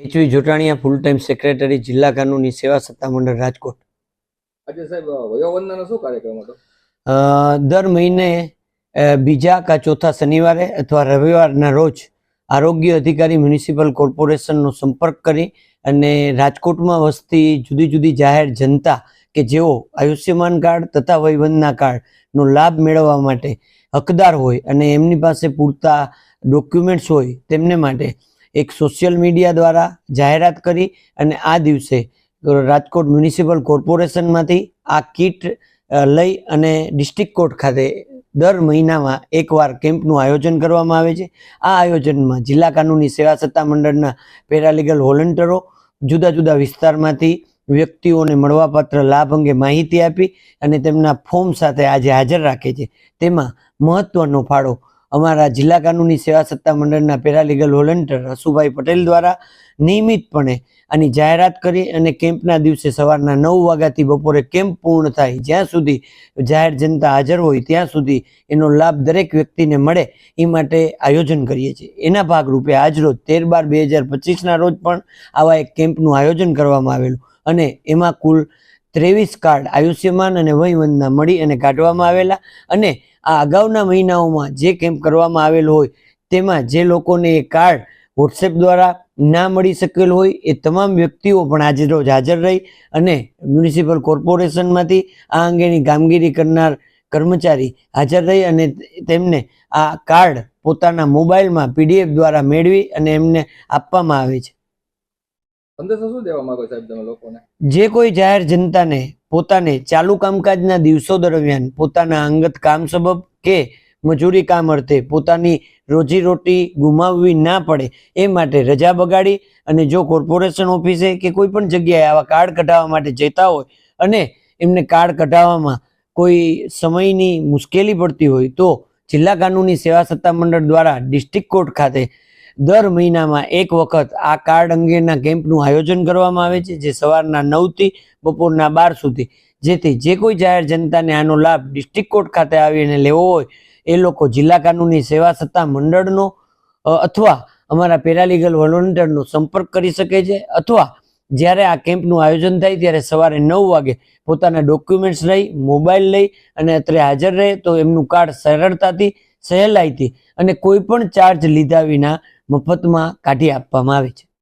H V Jotaniya full time secretary જિલ્લા કાનૂની સેવા સત્તામંડળ રાજકોટ. આજે સાહેબ વયોવંદનનો શું કાર્યક્રમ હતો? દર મહિને બીજા કા ચોથા શનિવારે અથવા રવિવારના રોજ આરોગ્ય અધિકારી મ્યુનિસિપલ કોર્પોરેશનનો સંપર્ક કરી અને રાજકોટમાં વસતી જુદી જુદી જાહેર જનતા કે જેઓ આયુષ્યમાન કાર્ડ તથા વયવંદના કાર્ડનો લાભ મેળવવા માટે હકદાર હોય અને એમની પાસે પૂરતા ડોક્યુમેન્ટ્સ હોય તેમને માટે એક સોશિયલ મીડિયા દ્વારા જાહેરાત કરી અને આ દિવસે રાજકોટ મ્યુનિસિપલ કોર્પોરેશનમાંથી આ કીટ લઈ અને ડિસ્ટ્રિક્ટ કોર્ટ ખાતે દર મહિનામાં એકવાર કેમ્પનું આયોજન કરવામાં આવે છે. આ આયોજનમાં જિલ્લા કાનૂની સેવા સત્તા મંડળના પેરાલીગલ વોલન્ટરો જુદા જુદા વિસ્તારમાંથી વ્યક્તિઓને મળવાપાત્ર લાભ અંગે માહિતી આપી અને તેમના ફોર્મ સાથે આજે હાજર રાખે છે. તેમાં મહત્વનો ફાળો અમારા જિલ્લા કાનૂની સેવા સત્તા મંડળના પેરાલીગલ વોલન્ટિયર હસુભાઈ પટેલ દ્વારા નિયમિતપણે આની જાહેરાત કરી અને કેમ્પના દિવસે સવારના નવ વાગ્યાથી બપોરે કેમ્પ પૂર્ણ થાય. જ્યાં સુધી જાહેર જનતા હાજર હોય, ત્યાં સુધી એનો લાભ દરેક વ્યક્તિને મળે એ માટે આયોજન કરીએ છીએ. એના ભાગરૂપે આજરોજ તેર બાર બે હજાર પચીસના રોજ પણ આવા એક કેમ્પનું આયોજન કરવામાં આવેલું અને એમાં કુલ ત્રેવીસ કાર્ડ આયુષ્યમાન અને વયવંદના મળી અને કાઢવામાં આવેલા અને આ અગાઉના મહિનાઓમાં જે કેમ્પ કરવામાં આવેલો હોય તેમાં જે લોકોને એ કાર્ડ વોટ્સએપ દ્વારા ના મળી શકેલ હોય એ તમામ વ્યક્તિઓ પણ આજે રોજ હાજર રહી અને મ્યુનિસિપલ કોર્પોરેશનમાંથી આ અંગેની કામગીરી કરનાર કર્મચારી હાજર રહી અને તેમને આ કાર્ડ પોતાના મોબાઈલમાં પીડીએફ દ્વારા મેળવી અને એમને આપવામાં આવે છે. જે કોઈ જાહેર જનતાને પોતાને ચાલુ કામકાજના દિવસો દરમિયાન પોતાના અંગત કામ સબબ કે મજૂરી કામ અર્થે પોતાની રોજીરોટી ગુમાવવી ના પડે એ માટે રજા બગાડી અને જો કોર્પોરેશન ઓફિસે કે કોઈ પણ જગ્યાએ આવા કાર્ડ કઢાવવા માટે જતા હોય અને એમને કાર્ડ કઢાવવામાં કોઈ સમયની મુશ્કેલી પડતી હોય તો જિલ્લા કાનૂની સેવા સત્તા મંડળ દ્વારા ડિસ્ટ્રિક્ટ કોર્ટ ખાતે દર મહિનામાં એક વખત આ કાર્ડ અંગેના કેમ્પનું આયોજન કરવામાં આવે છે, જે સવારના નવથી બપોરના બાર સુધી. જેથી જે કોઈ જાહેર જનતાને આનો લાભ ડિસ્ટ્રિક્ટ કોર્ટ ખાતે આવીને લેવો હોય, એ લોકો જિલ્લા કાનૂની સેવા સત્તા મંડળનો અથવા અમારા પેરાલીગલ વોલન્ટિયરનો સંપર્ક કરી શકે છે, અથવા જ્યારે આ કેમ્પનું આયોજન થાય ત્યારે સવારે નવ વાગે પોતાના ડોક્યુમેન્ટ્સ લઈ, મોબાઈલ લઈ અને અત્રે હાજર રહે તો એમનું કાર્ડ સરળતાથી સહેલાઈથી અને કોઈ પણ ચાર્જ લીધા વિના મફતમાં કાઢી આપવામાં આવે છે.